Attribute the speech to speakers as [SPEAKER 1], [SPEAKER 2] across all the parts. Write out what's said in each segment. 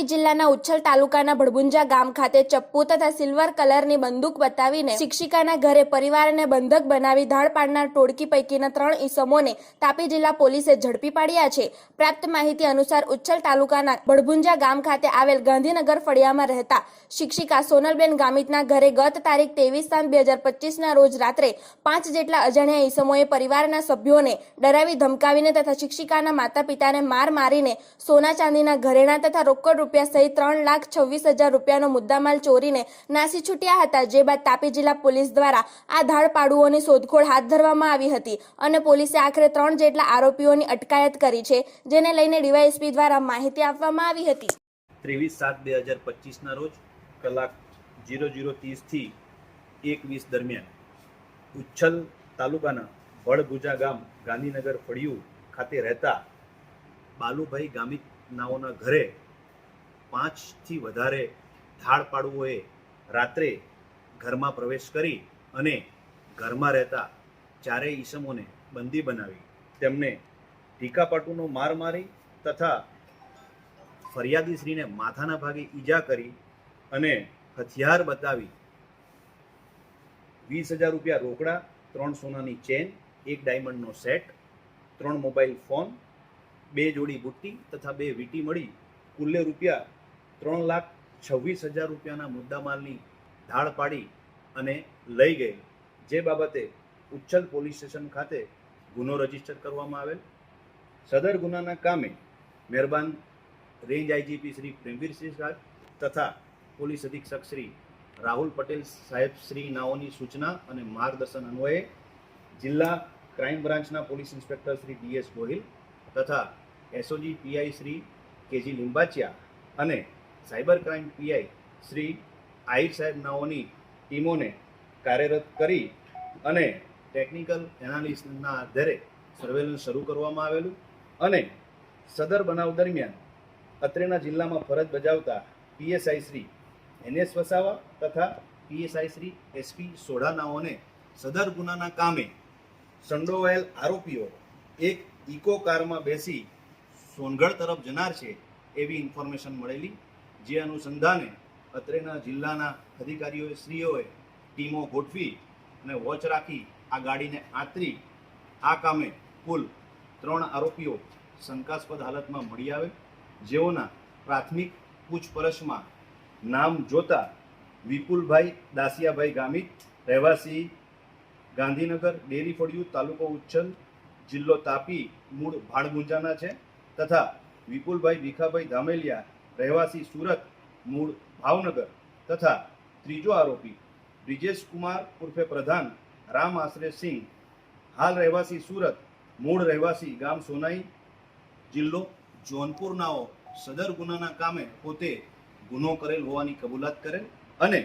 [SPEAKER 1] તાપી જિલ્લાના ઉચ્છલ તાલુકાના ભડબુંજા ગામ ખાતે ચપ્પુ તથા સિલ્વર કલરની બંદૂક બતાવીને શિક્ષિકાના ઘરે પરિવારને બંધક બનાવી ધાડ પાડનાર ટોળકી પૈકીના ત્રણ ઈસમોને તાપી જિલ્લા પોલીસે ઝડપી પાડ્યા છે. પ્રાપ્ત માહિતી અનુસાર ઉચ્છલ તાલુકાના ભડભુંજા ગામ ખાતે આવેલ ગાંધીનગર ફળિયામાં રહેતા શિક્ષિકા સોનલબેન ગામિતના ઘરે ગત તારીખ ત્રેવીસ સાત બે હજાર પચીસના રોજ રાત્રે પાંચ જેટલા અજાણ્યા ઈસમોએ પરિવારના સભ્યોને ડરાવી ધમકાવીને તથા શિક્ષિકાના માતા પિતાને માર મારીને સોના ચાંદીના ઘરેણા તથા રોકડ રૂપિયા સહિત ત્રણ લાખ છવ્વીસ હજાર રૂપિયાનો મુદ્દામાલ ચોરીને નાસી છૂટ્યા હતા, જે બાદ તાપી જિલ્લા પોલીસ દ્વારા આ ધાડપાડુઓની શોધખોળ હાથ ધરવામાં આવી હતી અને પોલીસે આખરે ત્રણ જેટલા આરોપીઓની અટકાયત કરી છે, જેને લઈને ડીવાયએસપી દ્વારા માહિતી આપવામાં આવી હતી.
[SPEAKER 2] ત્રેવીસ સાત બે હજાર પચીસના રોજ કલાક જીરો જીરો ત્રીસથી એક વીસ દરમિયાન ઉચ્છલ તાલુકાના વડભુજા ગામ ગાંધીનગર ફળિયું ખાતે રહેતા બાલુભાઈ ગામિત નાઓના ઘરે પાંચથી વધારે ધાડ પાડુઓએ રાત્રે ઘરમાં પ્રવેશ કરી અને ઘરમાં રહેતા ચારેય ઈસમોને બંદી બનાવી. તેમને ટીકાપાટુનો માર મારી તથા ફરિયાદીશ્રીને માથાના ભાગે ઈજા કરી અને હથિયાર બતાવી વીસ હજાર રૂપિયા રોકડા, ત્રણ સોનાની ચેન, એક ડાયમંડનો સેટ, ત્રણ મોબાઈલ ફોન, બે જોડી બુટ્ટી તથા બે વીટી મળી કુલ્લે રૂપિયા ત્રણ લાખ છવ્વીસ હજાર રૂપિયાના મુદ્દામાલની ધાડ પાડી અને લઈ ગઈ. જે બાબતે ઉચ્છલ પોલીસ સ્ટેશન ખાતે ગુનો રજિસ્ટર કરવામાં આવેલ. સદર ગુનાના કામે મહેરબાન રેન્જ આઈજીપી શ્રી પ્રેમવીરસિંહ સાહેબ તથા પોલીસ અધિક્ષક શ્રી રાહુલ પટેલ સાહેબ શ્રી નાઓની સૂચના અને માર્ગદર્શન અન્વયે જિલ્લા ક્રાઇમ બ્રાન્ચના police inspector Shri DS Gohil તથા SOG PI Shri KG Limbachiya અને cyber crime PI Shri Ahir સાહેબ નાઓની ટીમોને કાર્યરત કરી અને ટેકનિકલ એનાલિસ્ટના આધારે સર્વેલન્સ શરૂ કરવામાં આવેલું અને સદર બનાવ દરમિયાન અત્રેના જિલ્લામાં ફરજ બજાવતા પીએસઆઈ શ્રી એનએસ વસાવા તથા પીએસઆઈ શ્રી એસપી સોઢાનાઓને સદર ગુનાના કામે સંડોવાયેલ આરોપીઓ એક ઇકો કારમાં બેસી સોનગઢ તરફ જનાર છે એવી ઇન્ફોર્મેશન મળેલી જે અનુસંધાને અત્રેના જિલ્લાના અધિકારીઓ શ્રીઓએ ટીમો ગોઠવી અને વોચ રાખી આ ગાડીને આંતરી આ કામે કુલ ત્રણ આરોપીઓ શંકાસ્પદ હાલતમાં મળી આવે. જેઓના પ્રાથમિક પૂછપરછમાં નામ જોતા વિપુલભાઈ દાસિયાભાઈ ગામિત, રહેવાસી ગાંધીનગર, ડેરી ફળિયું, તાલુકો ઉચ્છલ, જિલ્લો તાપી, મૂળ ભાડગુંજાના છે, તથા વિપુલભાઈ ભીખાભાઈ ધામેલિયા રહેવાસી સુરત, મૂળ ભાવનગર તથા ત્રીજો આરોપી બ્રિજેશ કુમાર ઉર્ફે પ્રધાન રામ આશરે સિંહ. હાલ રહેવાસી સુરત, મૂળ રહેવાસી ગામ સોનાઈ જિલ્લો જોનપુરનાઓ સદર ગુનાના કામે પોતે ગુનો કરેલ હોવાની કબૂલાત કરેલ અને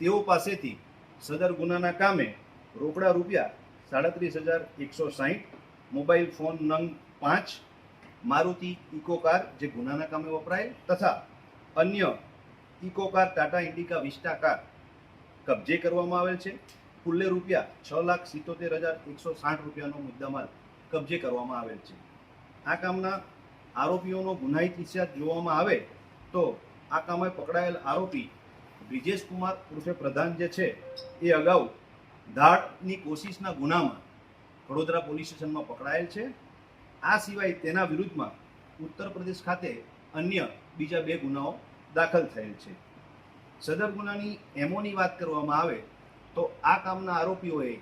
[SPEAKER 2] તેઓ પાસેથી સદર ગુનાના કામે રોકડા રૂપિયા સાડત્રીસ હજાર એકસો સાહીઠ, મોબાઈલ ફોન નંગ પાંચ મારુતિ ઇકો કાર જે ગુનાના કામે વપરાય તથા અન્ય Eeco car Tata Indica Vista car કબજે કરવામાં આવેલ છે. કુલ્લે રૂપિયા છ લાખ સિત્તોતેર હજાર એકસો સાઠ રૂપિયાનો મુદ્દામાલ કબજે કરવામાં આવેલ છે. આ કામના આરોપીઓનો ગુનાહિત ઇતિહાસ જોવામાં આવે તો આ કામે પકડાયેલ આરોપી બ્રિજેશ કુમાર ઉર્ફે પ્રધાન જે છે એ અગાઉ ધાડની કોશિશના ગુનામાં વડોદરા પોલીસ સ્ટેશનમાં પકડાયેલ છે. આ સિવાય તેના વિરુદ્ધમાં ઉત્તર પ્રદેશ ખાતે અન્ય બીજા બે ગુનાઓ દાખલ થયેલ છે. સદર ગુનાની એમોની વાત કરવામાં આવે તો આ કામના આરોપીઓએ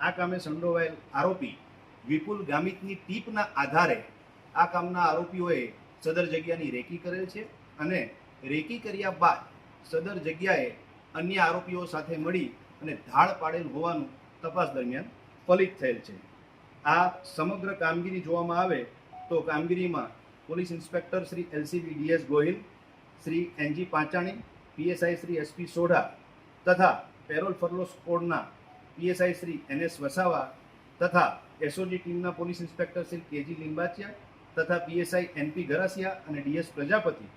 [SPEAKER 2] આ કામે સંડોવાયેલ આરોપી વિપુલ ગામિતની ટીપના આધારે આ કામના આરોપીઓએ સદર જગ્યાની રેકી કરેલ છે અને રેકી કર્યા બાદ સદર જગ્યાએ અન્ય આરોપીઓ સાથે મળી અને ધાડ પાડેલ હોવાનું તપાસ દરમિયાન ફલિત થયેલ છે. આ સમગ્ર કામગીરી જોવામાં આવે તો કામગીરીમાં police inspector Shri LCB DS Gohil, Shri NG Panchani, PSI Shri SP Sodha તથા પેરોલ ફરલો સ્કોડના પીએસઆઈ શ્રી એનએસ વસાવા તથા એસઓજી ટીમના police inspector Shri KG Limbachiya તથા પીએસઆઈ એનપી ગરાસિયા અને ડીએસ પ્રજાપતિ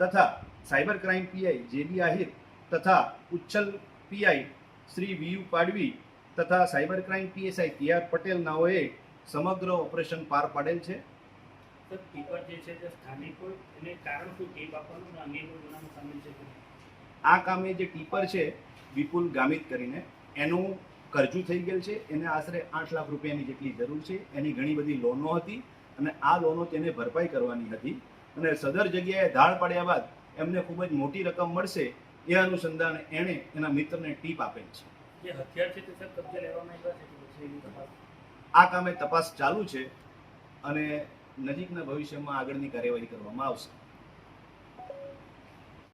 [SPEAKER 2] તથા cyber crime PI JB Ahir તથા Uchchhal PI Shri VU Padvi તથા cyber crime PSI K R Patel નાઓએ સમગ્ર ઓપરેશન પાર પાડેલ છે? આ કામે જે ટીપર છે વિપુલ ગામિત કરીને એનું કરજુ થઈ ગયેલ છે. એને આશરે આઠ લાખ રૂપિયાની જેટલી જરૂર છે. એની ઘણી બધી લોનો હતી અને આ લોનો તેને ભરપાઈ કરવાની હતી. અને સદર જગ્યાએ ધાડ પાડ્યા બાદ એમને ખૂબ જ મોટી રકમ મળશે એ અનુસંધાને એણે એના મિત્રને ટીપ આપેલ છે.
[SPEAKER 3] જે હથિયાર છે તે સર કબજે લેવામાં છે કે પછી એની
[SPEAKER 2] આ કામે તપાસ ચાલુ છે અને નજીકના ભવિષ્યમાં આગળની કાર્યવાહી કરવામાં આવશે.